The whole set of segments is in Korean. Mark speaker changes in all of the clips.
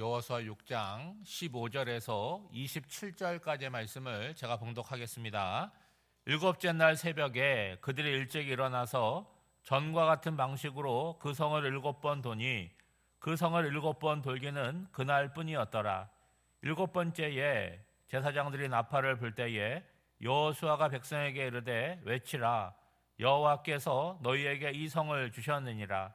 Speaker 1: 여호수아 6장 15절에서 27절까지의 말씀을 제가 봉독하겠습니다. 일곱째 날 새벽에 그들이 일찍 일어나서 전과 같은 방식으로 그 성을 일곱 번 도니 그 성을 일곱 번 돌기는 그날 뿐이었더라. 일곱 번째에 제사장들이 나팔을 불 때에 여호수아가 백성에게 이르되 외치라 여호와께서 너희에게 이 성을 주셨느니라.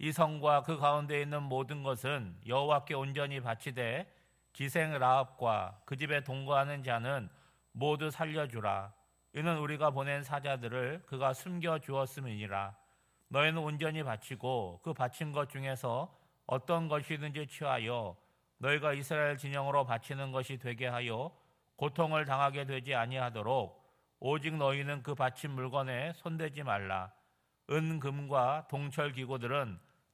Speaker 1: 이 성과 그 가운데 있는 모든 것은 여호와께 온전히 바치되 기생 라합과 그 집에 동거하는 자는 모두 살려주라. 이는 우리가 보낸 사자들을 그가 숨겨 주었음이니라. 너희는 온전히 바치고 그 바친 것 중에서 어떤 것이든지 취하여 너희가 이스라엘 진영으로 바치는 것이 되게 하여 고통을 당하게 되지 아니하도록 오직 너희는 그 바친 물건에 손대지 말라. 은, 금과 동철 기구들은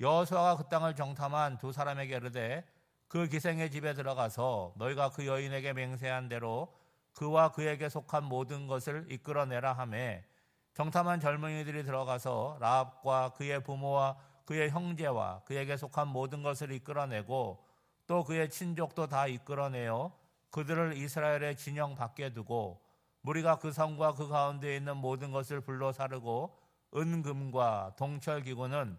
Speaker 1: 여호수아가 그 땅을 정탐한 두 사람에게 이르되 그 기생의 집에 들어가서 너희가 그 여인에게 맹세한 대로 그와 그에게 속한 모든 것을 이끌어내라 하매 정탐한 젊은이들이 들어가서 라합과 그의 부모와 그의 형제와 그에게 속한 모든 것을 이끌어내고 또 그의 친족도 다 이끌어내어 그들을 이스라엘의 진영 밖에 두고 무리가 그 성과 그 가운데 있는 모든 것을 불러 사르고 은금과 동철 기구는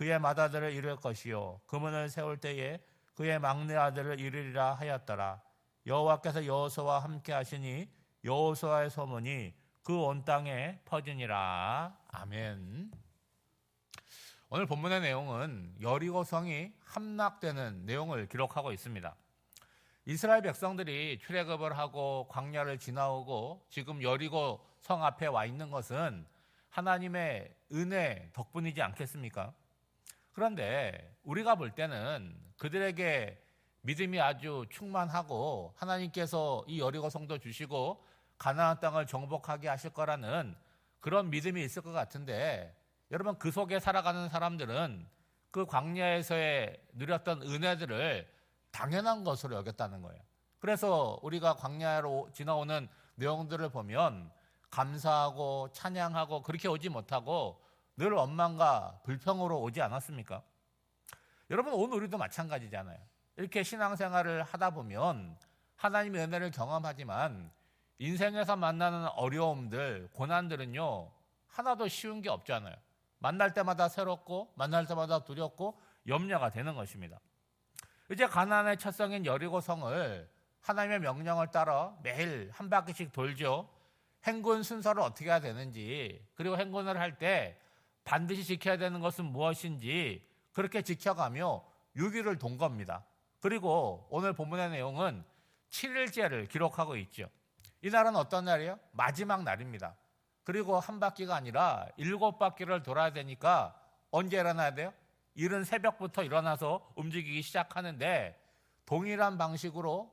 Speaker 1: 그의 맏아들을 이룰 것이요 그문을 세울 때에 그의 막내 아들을 이르리라 하였더라. 여호와께서 여호수아와 함께 하시니 여호수아의 소문이 그 온 땅에 퍼지니라. 아멘. 오늘 본문의 내용은 여리고 성이 함락되는 내용을 기록하고 있습니다. 이스라엘 백성들이 출애굽을 하고 광야를 지나오고 지금 여리고 성 앞에 와 있는 것은 하나님의 은혜 덕분이지 않겠습니까? 그런데 우리가 볼 때는 그들에게 믿음이 아주 충만하고 하나님께서 이 여리고 성도 주시고 가나안 땅을 정복하게 하실 거라는 그런 믿음이 있을 것 같은데 여러분 그 속에 살아가는 사람들은 그 광야에서의 누렸던 은혜들을 당연한 것으로 여겼다는 거예요. 그래서 우리가 광야로 지나오는 내용들을 보면 감사하고 찬양하고 그렇게 오지 못하고 늘 원망과 불평으로 오지 않았습니까? 여러분 오늘 우리도 마찬가지잖아요. 이렇게 신앙생활을 하다 보면 하나님의 은혜를 경험하지만 인생에서 만나는 어려움들, 고난들은요 하나도 쉬운 게 없잖아요. 만날 때마다 새롭고 만날 때마다 두렵고 염려가 되는 것입니다. 이제 가나안의 첫 성인 여리고 성을 하나님의 명령을 따라 매일 한 바퀴씩 돌죠. 행군 순서를 어떻게 해야 되는지 그리고 행군을 할 때 반드시 지켜야 되는 것은 무엇인지 그렇게 지켜가며 6일을 돈 겁니다. 그리고 오늘 본문의 내용은 7일째를 기록하고 있죠. 이 날은 어떤 날이에요? 마지막 날입니다. 그리고 한 바퀴가 아니라 일곱 바퀴를 돌아야 되니까 언제 일어나야 돼요? 이른 새벽부터 일어나서 움직이기 시작하는데 동일한 방식으로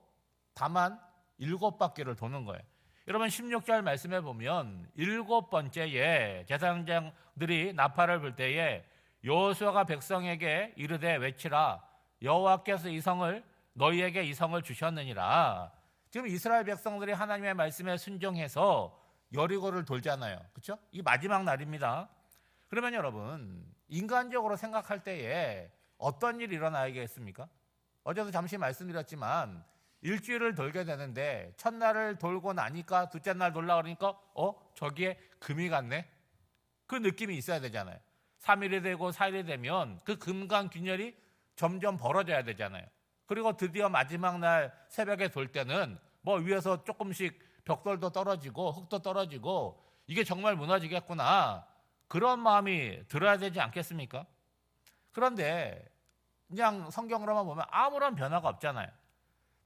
Speaker 1: 다만 일곱 바퀴를 도는 거예요. 여러분 16절 말씀해 보면 일곱 번째에 제사장들이 나팔을 불 때에 여호수아가 백성에게 이르되 외치라 여호와께서 이 성을 너희에게 이 성을 주셨느니라. 지금 이스라엘 백성들이 하나님의 말씀에 순종해서 여리고를 돌잖아요. 그렇죠? 이 마지막 날입니다. 그러면 여러분 인간적으로 생각할 때에 어떤 일이 일어나야겠습니까? 어제도 잠시 말씀드렸지만 일주일을 돌게 되는데 첫날을 돌고 나니까 둘째 날 돌라 그러니까 어? 저기에 금이 갔네? 그 느낌이 있어야 되잖아요. 3일이 되고 4일이 되면 그 금간 균열이 점점 벌어져야 되잖아요. 그리고 드디어 마지막 날 새벽에 돌 때는 뭐 위에서 조금씩 벽돌도 떨어지고 흙도 떨어지고 이게 정말 무너지겠구나. 그런 마음이 들어야 되지 않겠습니까? 그런데 그냥 성경으로만 보면 아무런 변화가 없잖아요.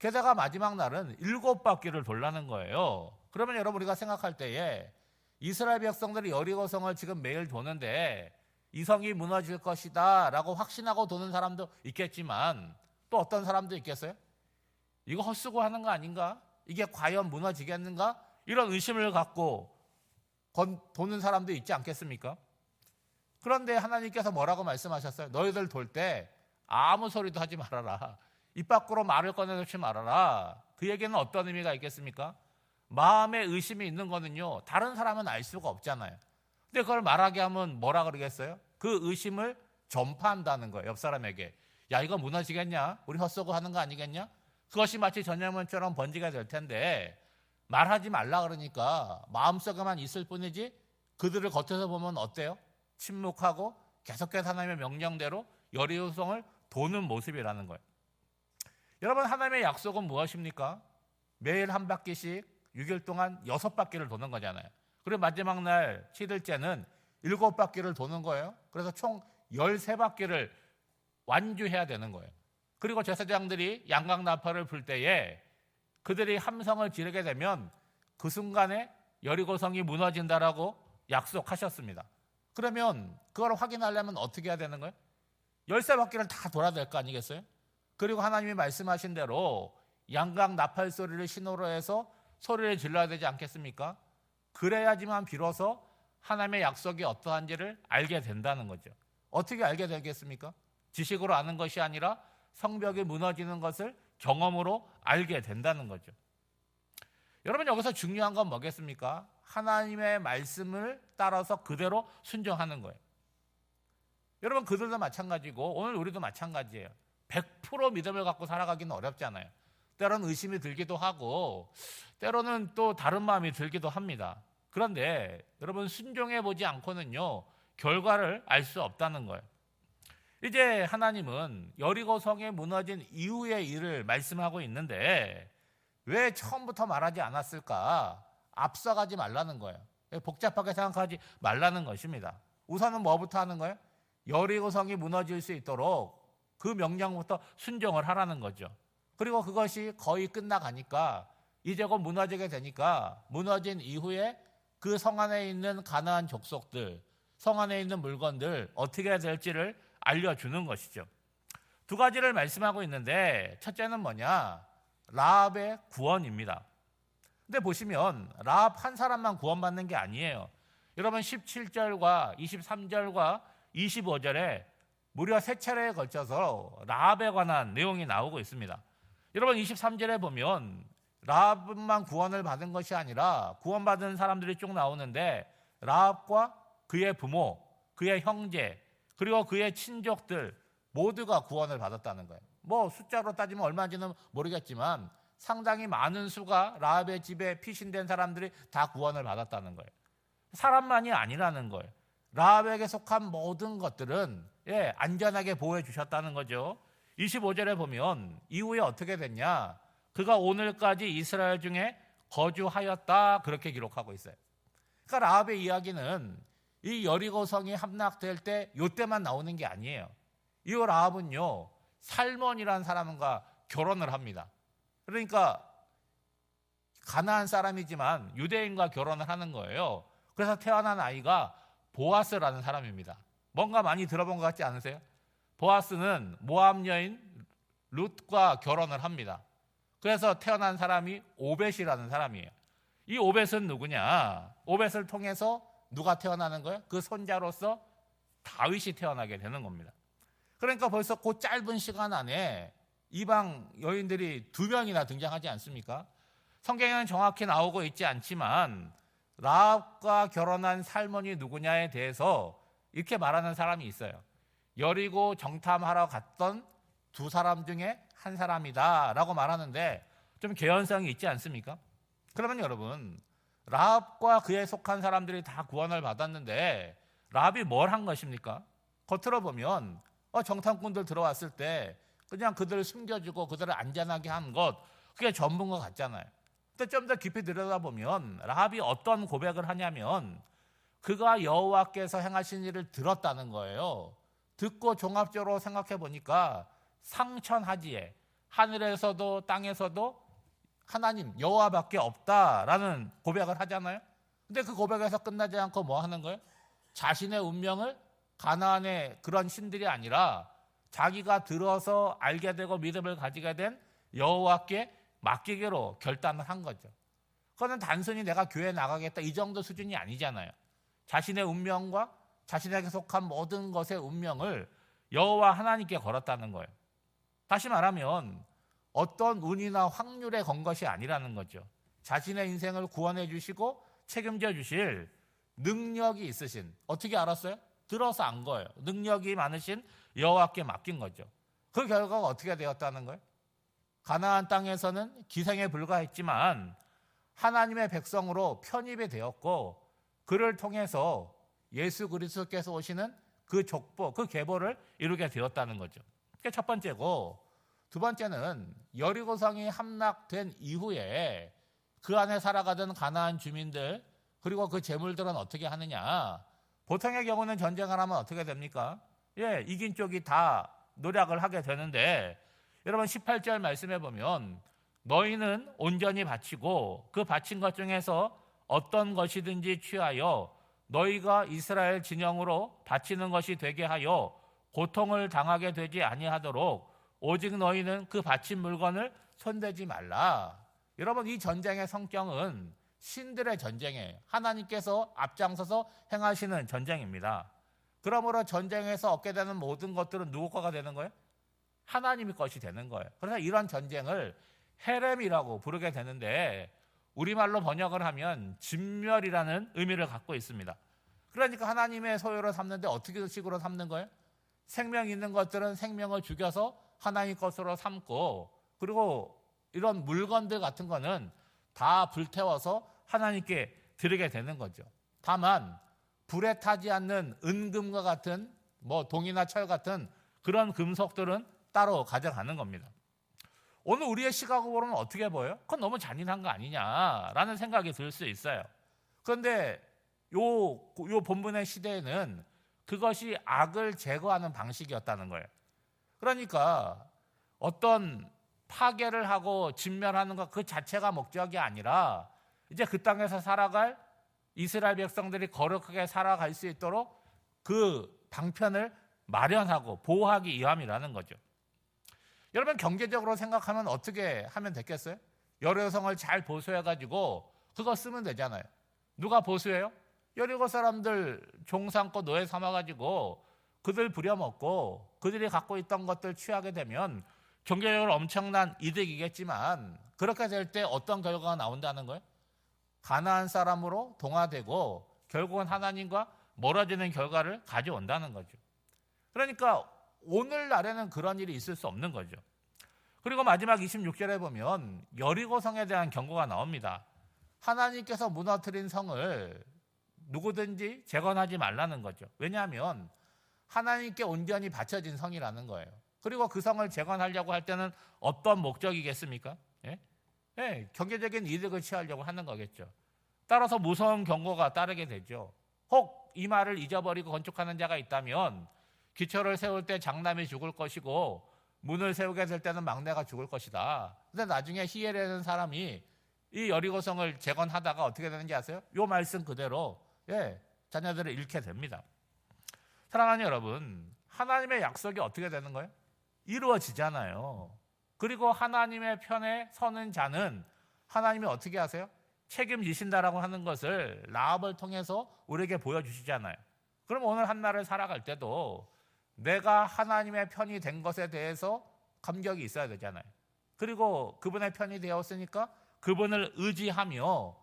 Speaker 1: 게다가 마지막 날은 일곱 바퀴를 돌라는 거예요. 그러면 여러분 우리가 생각할 때에 이스라엘 백성들이 여리고 성을 지금 매일 도는데 이 성이 무너질 것이다라고 확신하고 도는 사람도 있겠지만 또 어떤 사람도 있겠어요? 이거 헛수고 하는 거 아닌가? 이게 과연 무너지겠는가? 이런 의심을 갖고 건, 도는 사람도 있지 않겠습니까? 그런데 하나님께서 뭐라고 말씀하셨어요? 너희들 돌 때 아무 소리도 하지 말아라. 입 밖으로 말을 꺼내놓지 말아라. 그 얘기는 어떤 의미가 있겠습니까? 마음에 의심이 있는 거는요, 다른 사람은 알 수가 없잖아요. 근데 그걸 말하게 하면 뭐라 그러겠어요? 그 의심을 전파한다는 거예요, 옆 사람에게. 야, 이거 무너지겠냐? 우리 헛소고 하는 거 아니겠냐? 그것이 마치 전염원처럼 번지게 될 텐데, 말하지 말라 그러니까 마음속에만 있을 뿐이지 그들을 겉에서 보면 어때요? 침묵하고 계속해서 하나님의 명령대로 여리우성을 도는 모습이라는 거예요. 여러분 하나님의 약속은 무엇입니까? 매일 한 바퀴씩 6일 동안 여섯 바퀴를 도는 거잖아요. 그리고 마지막 날 7일째는 일곱 바퀴를 도는 거예요. 그래서 총 13바퀴를 완주해야 되는 거예요. 그리고 제사장들이 양각 나팔을 불 때에 그들이 함성을 지르게 되면 그 순간에 여리고성이 무너진다라고 약속하셨습니다. 그러면 그걸 확인하려면 어떻게 해야 되는 거예요? 열세 바퀴를 다 돌아야 될 거 아니겠어요? 그리고 하나님이 말씀하신 대로 양각 나팔 소리를 신호로 해서 소리를 질러야 되지 않겠습니까? 그래야지만 비로소 하나님의 약속이 어떠한지를 알게 된다는 거죠. 어떻게 알게 되겠습니까? 지식으로 아는 것이 아니라 성벽이 무너지는 것을 경험으로 알게 된다는 거죠. 여러분 여기서 중요한 건 뭐겠습니까? 하나님의 말씀을 따라서 그대로 순종하는 거예요. 여러분 그들도 마찬가지고 오늘 우리도 마찬가지예요. 100% 믿음을 갖고 살아가기는 어렵잖아요. 때로는 의심이 들기도 하고 때로는 또 다른 마음이 들기도 합니다. 그런데 여러분 순종해 보지 않고는요 결과를 알 수 없다는 거예요. 이제 하나님은 여리고 성에 무너진 이후의 일을 말씀하고 있는데 왜 처음부터 말하지 않았을까? 앞서가지 말라는 거예요. 복잡하게 생각하지 말라는 것입니다. 우선은 뭐부터 하는 거예요? 여리고 성이 무너질 수 있도록 그 명령부터 순종을 하라는 거죠. 그리고 그것이 거의 끝나가니까 이제 곧 무너지게 되니까 무너진 이후에 그 성 안에 있는 가나안 족속들, 성 안에 있는 물건들 어떻게 해야 될지를 알려주는 것이죠. 두 가지를 말씀하고 있는데 첫째는 뭐냐? 라합의 구원입니다. 근데 보시면 라합 한 사람만 구원받는 게 아니에요. 여러분 17절과 23절과 25절에 무려 세 차례에 걸쳐서 라합에 관한 내용이 나오고 있습니다. 여러분 23절에 보면 라합만 구원을 받은 것이 아니라 구원받은 사람들이 쭉 나오는데 라합과 그의 부모, 그의 형제, 그리고 그의 친족들 모두가 구원을 받았다는 거예요. 뭐 숫자로 따지면 얼마인지는 모르겠지만 상당히 많은 수가 라합의 집에 피신된 사람들이 다 구원을 받았다는 거예요. 사람만이 아니라는 거예요. 라합에게 속한 모든 것들은 예, 안전하게 보호해 주셨다는 거죠. 25절에 보면 이후에 어떻게 됐냐? 그가 오늘까지 이스라엘 중에 거주하였다 그렇게 기록하고 있어요. 그러니까 라합의 이야기는 이 여리고성이 함락될 때 요때만 나오는 게 아니에요. 이 라합은요 살몬이라는 사람과 결혼을 합니다. 그러니까 가나안 사람이지만 유대인과 결혼을 하는 거예요. 그래서 태어난 아이가 보아스라는 사람입니다. 뭔가 많이 들어본 것 같지 않으세요? 보아스는 모함 여인 룻과 결혼을 합니다. 그래서 태어난 사람이 오벳이라는 사람이에요. 이 오벳은 누구냐? 오벳을 통해서 누가 태어나는 거예요? 그 손자로서 다윗이 태어나게 되는 겁니다. 그러니까 벌써 그 짧은 시간 안에 이방 여인들이 두 명이나 등장하지 않습니까? 성경에는 정확히 나오고 있지 않지만 라합과 결혼한 살몬이 누구냐에 대해서 이렇게 말하는 사람이 있어요. 여리고 정탐하러 갔던 두 사람 중에 한 사람이다라고 말하는데 좀 개연성이 있지 않습니까? 그러면 여러분 라합과 그에 속한 사람들이 다 구원을 받았는데 라합이 뭘 한 것입니까? 겉으로 보면 어, 정탐꾼들 들어왔을 때 그냥 그들을 숨겨주고 그들을 안전하게 한 것 그게 전부인 것 같잖아요. 또좀더 깊이 들여다보면 라합이 어떤 고백을 하냐면 그가 여호와께서 행하신 일을 들었다는 거예요. 듣고 종합적으로 생각해 보니까 상천하지에 하늘에서도 땅에서도 하나님 여호와밖에 없다라는 고백을 하잖아요. 근데 그 고백에서 끝나지 않고 뭐 하는 거예요? 자신의 운명을 가나안의 그런 신들이 아니라 자기가 들어서 알게 되고 믿음을 가지게 된 여호와께 맡기기로 결단을 한 거죠. 그거는 단순히 내가 교회 나가겠다 이 정도 수준이 아니잖아요. 자신의 운명과 자신에게 속한 모든 것의 운명을 여호와 하나님께 걸었다는 거예요. 다시 말하면 어떤 운이나 확률에 건 것이 아니라는 거죠. 자신의 인생을 구원해 주시고 책임져 주실 능력이 있으신 어떻게 알았어요? 들어서 안 거예요. 능력이 많으신 여호와께 맡긴 거죠. 그 결과가 어떻게 되었다는 거예요? 가나안 땅에서는 기생에 불과했지만 하나님의 백성으로 편입이 되었고 그를 통해서 예수 그리스도께서 오시는 그 족보, 그 계보를 이루게 되었다는 거죠. 그게 첫 번째고 두 번째는 여리고성이 함락된 이후에 그 안에 살아가던 가나안 주민들 그리고 그 재물들은 어떻게 하느냐? 보통의 경우는 전쟁을 하면 어떻게 됩니까? 예, 이긴 쪽이 다 노력을 하게 되는데 여러분 18절 말씀해 보면 너희는 온전히 바치고 그 바친 것 중에서 어떤 것이든지 취하여 너희가 이스라엘 진영으로 바치는 것이 되게 하여 고통을 당하게 되지 아니하도록 오직 너희는 그 바친 물건을 손대지 말라. 여러분 이 전쟁의 성격은 신들의 전쟁이에요. 하나님께서 앞장서서 행하시는 전쟁입니다. 그러므로 전쟁에서 얻게 되는 모든 것들은 누구 거가 되는 거예요? 하나님의 것이 되는 거예요. 그래서 이런 전쟁을 헤렘이라고 부르게 되는데 우리말로 번역을 하면 진멸이라는 의미를 갖고 있습니다. 그러니까 하나님의 소유로 삼는데 어떻게 식으로 삼는 거예요? 생명 있는 것들은 생명을 죽여서 하나님 것으로 삼고 그리고 이런 물건들 같은 거는 다 불태워서 하나님께 드리게 되는 거죠. 다만 불에 타지 않는 은금과 같은 뭐 동이나 철 같은 그런 금속들은 따로 가져가는 겁니다. 오늘 우리의 시각으로는 어떻게 보여요? 그건 너무 잔인한 거 아니냐라는 생각이 들 수 있어요. 그런데 요, 요 본문의 시대에는 그것이 악을 제거하는 방식이었다는 거예요. 그러니까 어떤 파괴를 하고 진멸하는 것 그 자체가 목적이 아니라 이제 그 땅에서 살아갈 이스라엘 백성들이 거룩하게 살아갈 수 있도록 그 방편을 마련하고 보호하기 위함이라는 거죠. 여러분 경제적으로 생각하면 어떻게 하면 됐겠어요? 여리고성을 잘 보수해 가지고 그거 쓰면 되잖아요. 누가 보수해요? 여리고 사람들 종 삼고 노예 삼아 가지고 그들 부려먹고 그들이 갖고 있던 것들 취하게 되면 경제적으로 엄청난 이득이겠지만 그렇게 될 때 어떤 결과가 나온다는 거예요? 가나안 사람으로 동화되고 결국은 하나님과 멀어지는 결과를 가져온다는 거죠. 그러니까 오늘날에는 그런 일이 있을 수 없는 거죠. 그리고 마지막 26절에 보면 여리고 성에 대한 경고가 나옵니다. 하나님께서 무너뜨린 성을 누구든지 재건하지 말라는 거죠. 왜냐하면 하나님께 온전히 바쳐진 성이라는 거예요. 그리고 그 성을 재건하려고 할 때는 어떤 목적이겠습니까? 예? 예, 경제적인 이득을 취하려고 하는 거겠죠. 따라서 무서운 경고가 따르게 되죠. 혹 이 말을 잊어버리고 건축하는 자가 있다면 기초를 세울 때 장남이 죽을 것이고 문을 세우게 될 때는 막내가 죽을 것이다. 근데 나중에 히엘이라는 사람이 이 여리고성을 재건하다가 어떻게 되는지 아세요? 요 말씀 그대로 예, 자녀들을 잃게 됩니다. 사랑하는 여러분, 하나님의 약속이 어떻게 되는 거예요? 이루어지잖아요. 그리고 하나님의 편에 서는 자는 하나님이 어떻게 하세요? 책임지신다라고 하는 것을 라합을 통해서 우리에게 보여주시잖아요. 그럼 오늘 한 날을 살아갈 때도 내가 하나님의 편이 된 것에 대해서 감격이 있어야 되잖아요. 그리고 그분의 편이 되었으니까 그분을 의지하며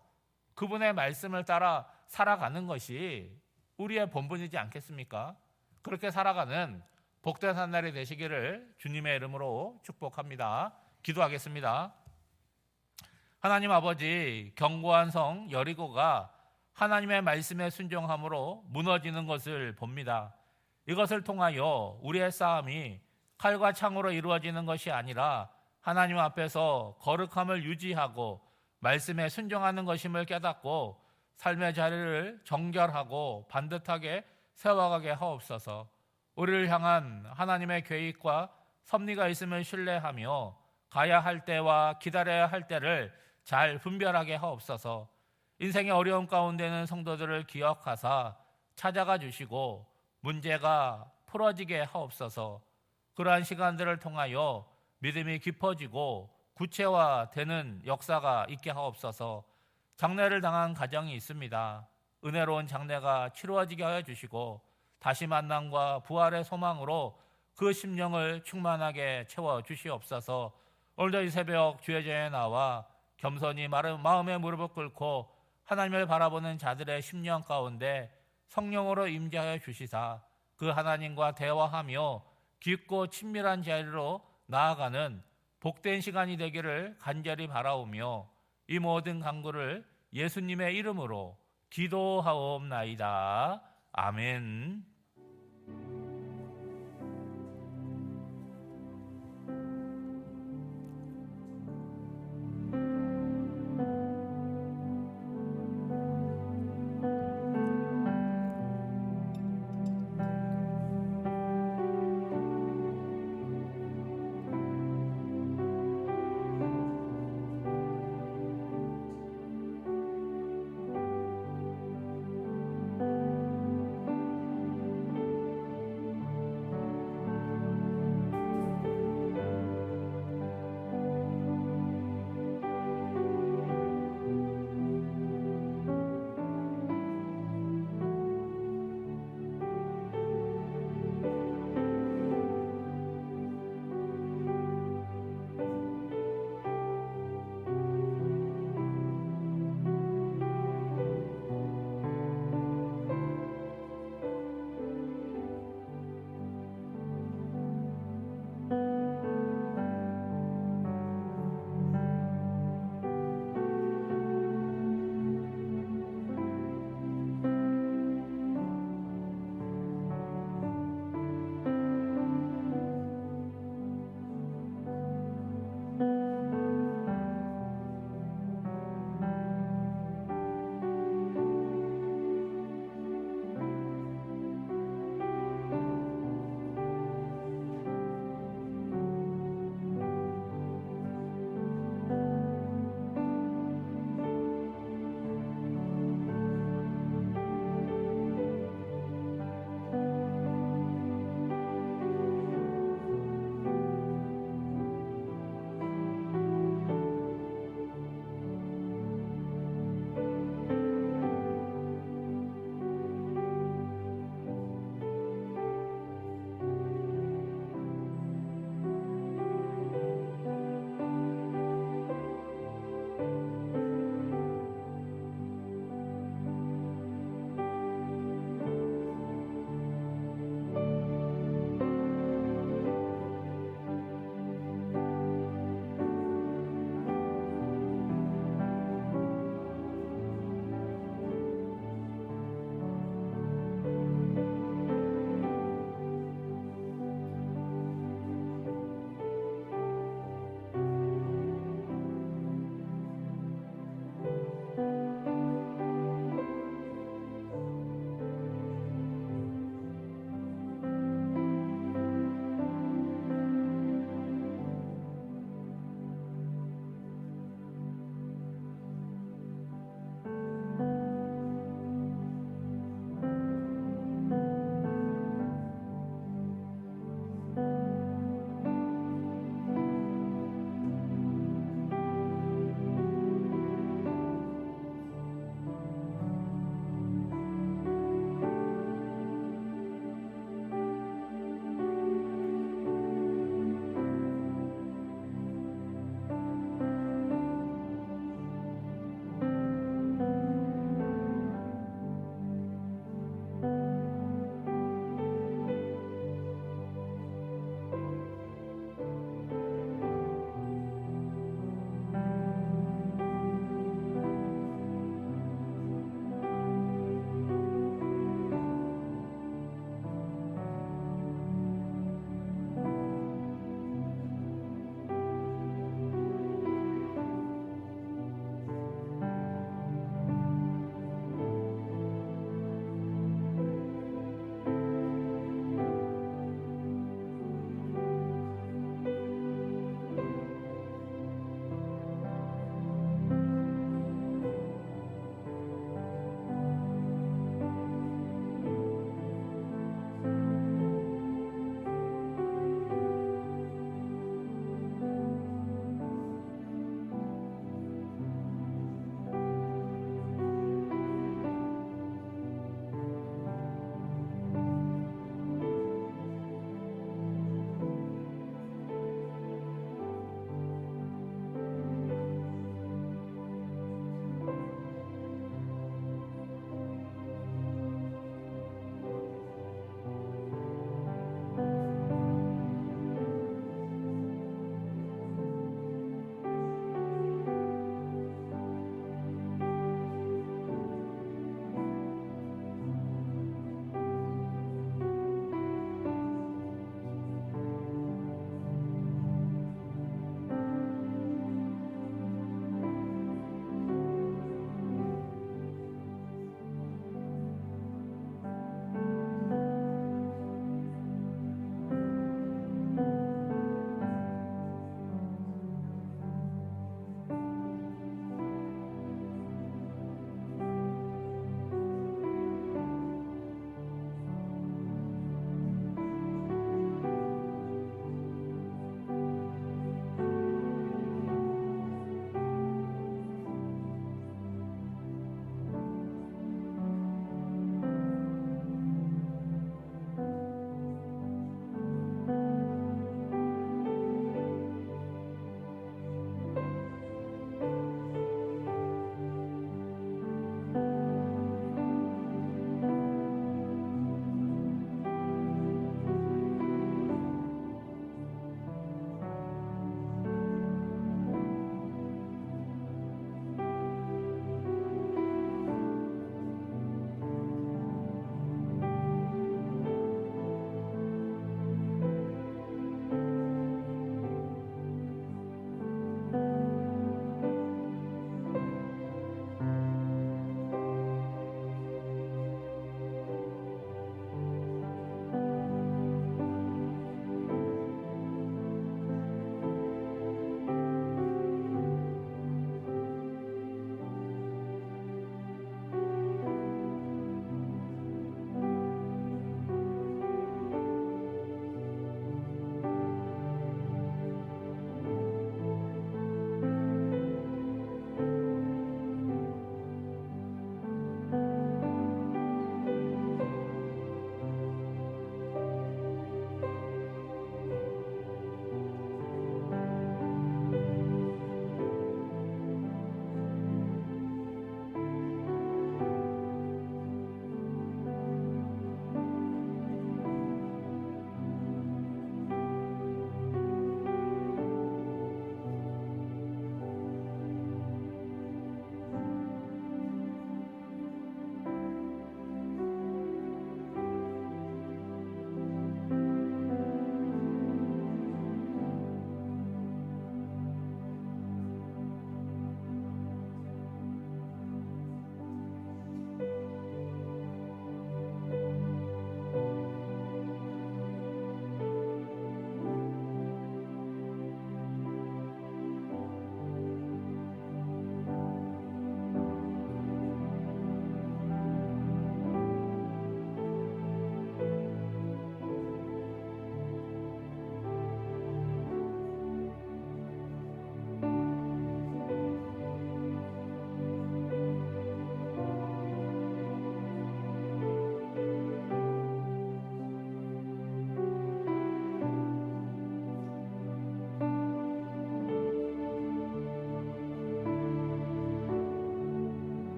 Speaker 1: 그분의 말씀을 따라 살아가는 것이 우리의 본분이지 않겠습니까? 그렇게 살아가는 복된 한 날이 되시기를 주님의 이름으로 축복합니다. 기도하겠습니다. 하나님 아버지 견고한 성 여리고가 하나님의 말씀에 순종함으로 무너지는 것을 봅니다. 이것을 통하여 우리의 싸움이 칼과 창으로 이루어지는 것이 아니라 하나님 앞에서 거룩함을 유지하고 말씀에 순종하는 것임을 깨닫고 삶의 자리를 정결하고 반듯하게 세워가게 하옵소서. 우리를 향한 하나님의 계획과 섭리가 있음을 신뢰하며 가야 할 때와 기다려야 할 때를 잘 분별하게 하옵소서. 인생의 어려움 가운데는 성도들을 기억하사 찾아가 주시고 문제가 풀어지게 하옵소서. 그러한 시간들을 통하여 믿음이 깊어지고 구체화되는 역사가 있게 하옵소서. 장례를 당한 가정이 있습니다. 은혜로운 장례가 치루어지게 하여 주시고 다시 만남과 부활의 소망으로 그 심령을 충만하게 채워 주시옵소서. 오늘도 이 새벽 주의 전에 나와 겸손히 마음의 무릎을 꿇고 하나님을 바라보는 자들의 심령 가운데 성령으로 임재하여 주시사 그 하나님과 대화하며 깊고 친밀한 자리로 나아가는 복된 시간이 되기를 간절히 바라오며 이 모든 간구를 예수님의 이름으로 기도하옵나이다. 아멘.